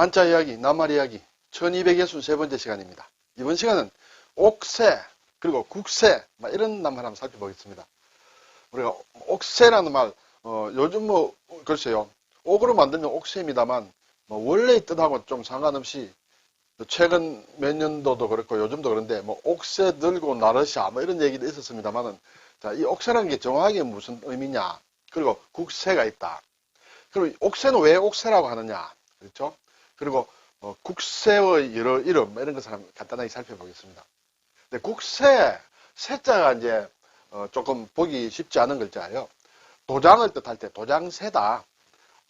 한자 이야기, 낱말 이야기 1263번째 시간입니다. 이번 시간은 옥새, 그리고 국새, 막 이런 낱말 한번 살펴보겠습니다. 우리가 옥새라는 말, 어, 요즘 뭐, 글쎄요. 옥으로 만들면 옥새입니다만, 뭐 원래의 뜻하고 좀 상관없이 최근 몇 년도도 그렇고 요즘도 그런데 뭐 옥새 들고 나르샤 뭐 이런 얘기도 있었습니다만은 자, 이 옥새라는 게 정확하게 무슨 의미냐? 그리고 국새가 있다. 그리고 옥새는 왜 옥새라고 하느냐? 그렇죠? 그리고 어, 국새의 여러 이름 뭐 이런 것을 간단하게 살펴보겠습니다. 근데 국새 새자가 이제 어, 조금 보기 쉽지 않은 글자예요. 도장을 뜻할 때 도장새다,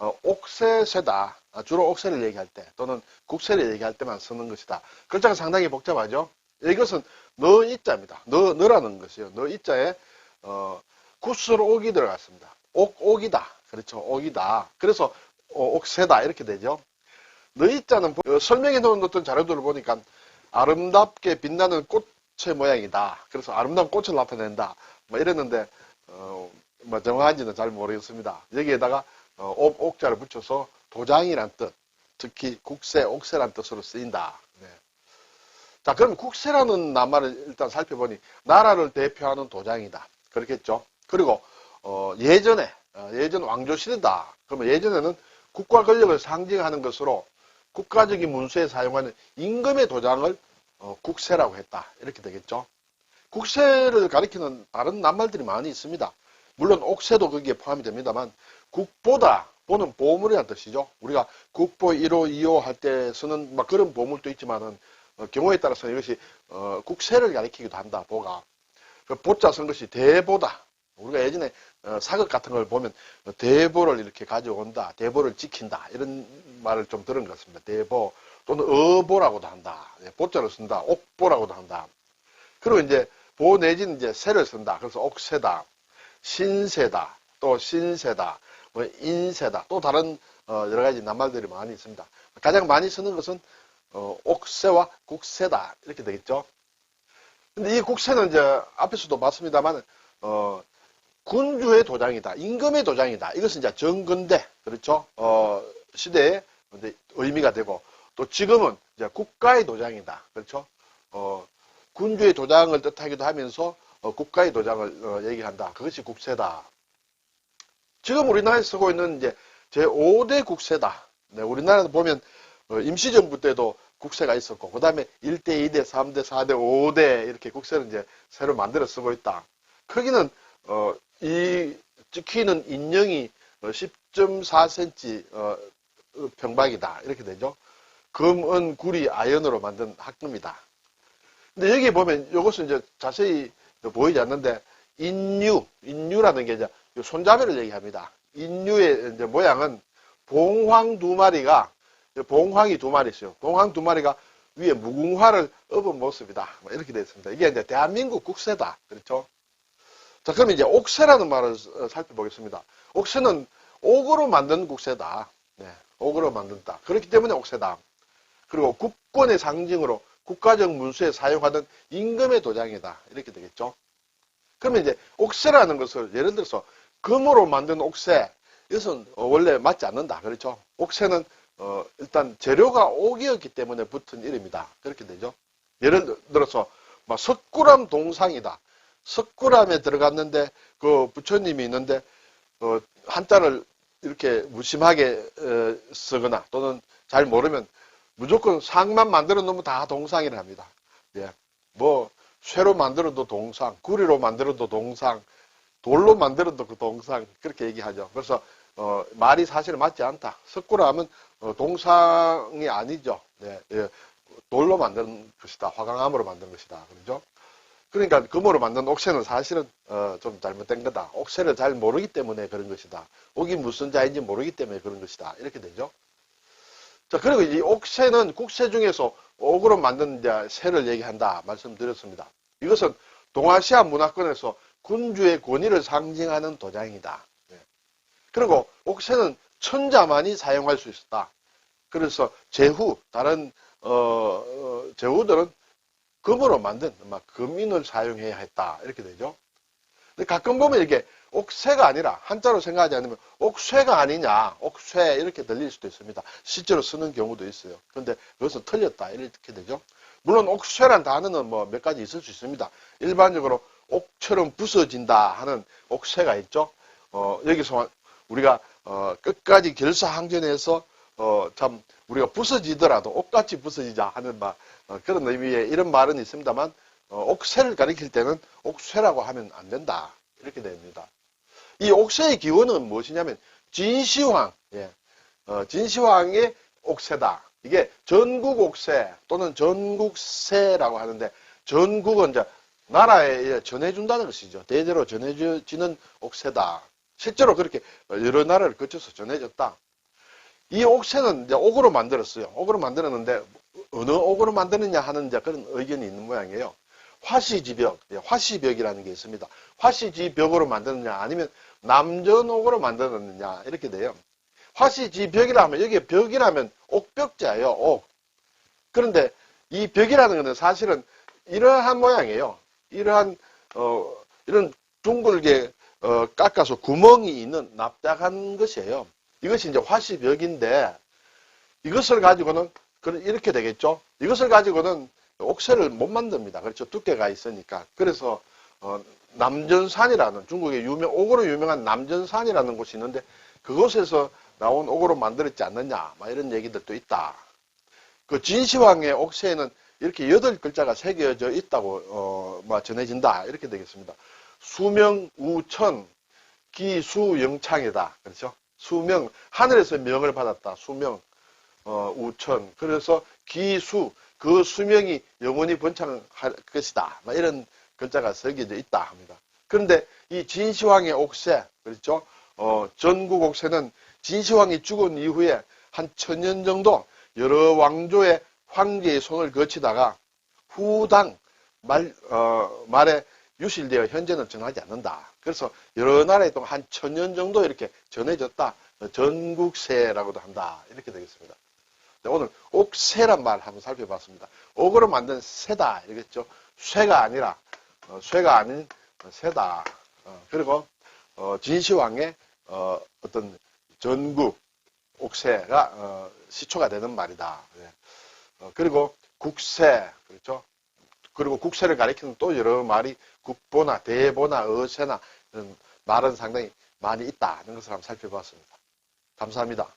어, 옥새새다. 아, 주로 옥새를 얘기할 때 또는 국새를 얘기할 때만 쓰는 것이다. 글자가 상당히 복잡하죠. 이것은 너 이자입니다. 너 너라는 것이요. 너 이자에 어, 구스로 옥이 들어갔습니다. 옥 옥이다. 그렇죠. 옥이다. 그래서 어, 옥새다 이렇게 되죠. 너희 자는 어, 설명해 놓은 어떤 자료들을 보니까 아름답게 빛나는 꽃의 모양이다. 그래서 아름다운 꽃을 나타낸다. 뭐 이랬는데 어, 뭐 정확한지는 잘 모르겠습니다. 여기에다가 어, 옥, 옥자를 붙여서 도장이란 뜻, 특히 국세, 옥세란 뜻으로 쓰인다. 네. 자, 그럼 국세라는 낱말을 일단 살펴보니 나라를 대표하는 도장이다. 그렇겠죠. 그리고 어, 예전에 어, 예전 왕조 시대다. 그러면 예전에는 국가 권력을 상징하는 것으로 국가적인 문서에 사용하는 임금의 도장을 어, 국세라고 했다. 이렇게 되겠죠. 국세를 가리키는 다른 낱말들이 많이 있습니다. 물론 옥세도 거기에 포함이 됩니다만 국보다 보는 보물이라는 뜻이죠. 우리가 국보 1호, 2호 할 때 쓰는 막 그런 보물도 있지만은 어, 경우에 따라서 이것이 어, 국세를 가리키기도 한다. 보가 그 보자 쓴 것이 대보다. 우리가 예전에 어, 사극 같은 걸 보면 어, 대보를 이렇게 가져온다, 대보를 지킨다 이런 말을 좀 들은 것 같습니다. 대보 또는 어보라고도 한다. 예, 보자를 쓴다, 옥보라고도 한다. 그리고 이제 보 내지는 이제 새를 쓴다. 그래서 옥새다, 신새다, 또 신새다, 뭐 인새다, 또 다른 어, 여러 가지 낱말들이 많이 있습니다. 가장 많이 쓰는 것은 어, 옥새와 국새다 이렇게 되겠죠. 근데 이 국새는 이제 앞에서도 봤습니다만 어, 군주의 도장이다. 임금의 도장이다. 이것은 이제 정근대, 그렇죠? 어, 이제 의미가 되고, 또 지금은 이제 국가의 도장이다. 그렇죠? 어, 군주의 도장을 뜻하기도 하면서, 어, 국가의 도장을 어, 얘기한다. 그것이 국세다. 지금 우리나라에 쓰고 있는 이제 제5대 국세다. 네, 우리나라도 보면 어, 임시정부 때도 국세가 있었고, 그 다음에 1대, 2대, 3대, 4대, 5대 이렇게 국세를 이제 새로 만들어 쓰고 있다. 크기는 어, 이 찍히는 인형이 10.4cm 어, 평박이다. 이렇게 되죠. 금, 은, 구리, 아연으로 만든 학금이다. 근데 여기 보면 이것은 이제 자세히 보이지 않는데 인유, 인유라는 게 이제 손잡이를 얘기합니다. 인유의 이제 모양은 봉황 두 마리가 봉황이 두 마리 있어요. 봉황 두 마리가 위에 무궁화를 업은 모습이다. 뭐 이렇게 되어 있습니다. 이게 이제 대한민국 국세다. 그렇죠? 자, 그럼 이제 옥새라는 말을 어, 살펴보겠습니다. 옥새는 옥으로 만든 국세다. 네, 옥으로 만든다. 그렇기 때문에 옥새다. 그리고 국권의 상징으로 국가적 문서에 사용하던 임금의 도장이다. 이렇게 되겠죠. 그러면 이제 옥새라는 것을 예를 들어서 금으로 만든 옥새, 이것은 어, 원래 맞지 않는다. 그렇죠. 옥새는 어, 일단 재료가 옥이었기 때문에 붙은 이름이다. 그렇게 되죠. 예를 들어서 막 석굴암 동상이다. 석굴암에 들어갔는데 그 부처님이 있는데 어, 한자를 이렇게 무심하게 어, 쓰거나 또는 잘 모르면 무조건 상만 만들어 놓으면 다 동상이라 합니다. 예. 뭐 쇠로 만들어도 동상, 구리로 만들어도 동상, 돌로 만들어도 그 동상 그렇게 얘기하죠. 그래서 어, 말이 사실 맞지 않다. 석굴암은 어, 동상이 아니죠. 네, 예. 돌로 만든 것이다. 화강암으로 만든 것이다. 그렇죠? 그러니까 금으로 만든 옥새는 사실은 어, 좀 잘못된 거다. 옥새를 잘 모르기 때문에 그런 것이다. 옥이 무슨 자인지 모르기 때문에 그런 것이다. 이렇게 되죠. 자, 그리고 이 옥새는 국새 중에서 옥으로 만든 새를 얘기한다 말씀드렸습니다. 이것은 동아시아 문화권에서 군주의 권위를 상징하는 도장이다. 네. 그리고 옥새는 천자만이 사용할 수 있었다. 그래서 제후 다른 어, 어, 제후들은 금으로 만든 막 금인을 사용해야 했다 이렇게 되죠. 근데 가끔 보면 이렇게 옥새가 아니라 한자로 생각하지 않으면 옥쇠가 아니냐, 옥쇠 이렇게 들릴 수도 있습니다. 실제로 쓰는 경우도 있어요. 그런데 그것은 틀렸다 이렇게 되죠. 물론 옥쇠란 단어는 뭐 몇 가지 있을 수 있습니다. 일반적으로 옥처럼 부서진다 하는 옥쇠가 있죠. 어, 여기서 우리가 어, 끝까지 결사항전에서 어, 참 우리가 부서지더라도 옥같이 부서지자 하는 말 어, 그런 의미의 이런 말은 있습니다만 어, 옥쇠를 가리킬 때는 옥쇠라고 하면 안 된다 이렇게 됩니다. 이 옥쇠의 기원은 무엇이냐면 진시황, 예. 어, 진시황의 옥쇠다. 이게 전국 옥쇠 또는 전국세라고 하는데 전국은 이제 나라에 전해준다는 것이죠. 대대로 전해지는 옥쇠다. 실제로 그렇게 여러 나라를 거쳐서 전해졌다. 이 옥새는 이제 옥으로 만들었어요. 옥으로 만들었는데 어느 옥으로 만드느냐 하는 이제 그런 의견이 있는 모양이에요. 화시지벽, 예, 화시벽이라는 게 있습니다. 화시지벽으로 만드느냐 아니면 남전옥으로 만드느냐 이렇게 돼요. 화시지벽이라 하면 여기에 벽이라면 옥벽자예요. 옥. 그런데 이 벽이라는 것은 사실은 이러한 모양이에요. 이러한 어 이런 둥글게 어, 깎아서 구멍이 있는 납작한 것이에요. 이것이 이제 화시벽인데 이것을 가지고는 이렇게 되겠죠. 이것을 가지고는 옥새를 못 만듭니다. 그렇죠. 두께가 있으니까. 그래서 어, 남전산이라는 중국의 유명 옥으로 유명한 남전산이라는 곳이 있는데 그곳에서 나온 옥으로 만들었지 않느냐. 막 이런 얘기들도 있다. 그 진시황의 옥새에는 이렇게 여덟 글자가 새겨져 있다고 어, 뭐 전해진다. 이렇게 되겠습니다. 수명 우천 기수영창이다. 그렇죠? 수명 하늘에서 명을 받았다. 수명 어, 우천 그래서 기수 그 수명이 영원히 번창할 것이다. 막 이런 글자가 새겨져 있다 합니다. 그런데 이 진시황의 옥새 그렇죠? 어, 전국 옥새는 진시황이 죽은 이후에 한 천년 정도 여러 왕조의 황제의 손을 거치다가 후당 말, 어, 말에 유실되어 현재는 전하지 않는다. 그래서 여러 나라에 동안 한 천 년 정도 이렇게 전해졌다. 전국세라고도 한다. 이렇게 되겠습니다. 네, 오늘 옥새란 말 한번 살펴봤습니다. 옥으로 만든 새다. 이겠죠. 쇠가 아니라, 어, 쇠가 아닌 새다. 어, 그리고, 어, 진시황의, 어, 떤 전국 옥새가, 어, 시초가 되는 말이다. 예. 어, 그리고 국새, 그렇죠. 그리고 국세를 가리키는 또 여러 말이 국보나 대보나 어세나 말은 상당히 많이 있다는 것을 한번 살펴봤습니다. 감사합니다.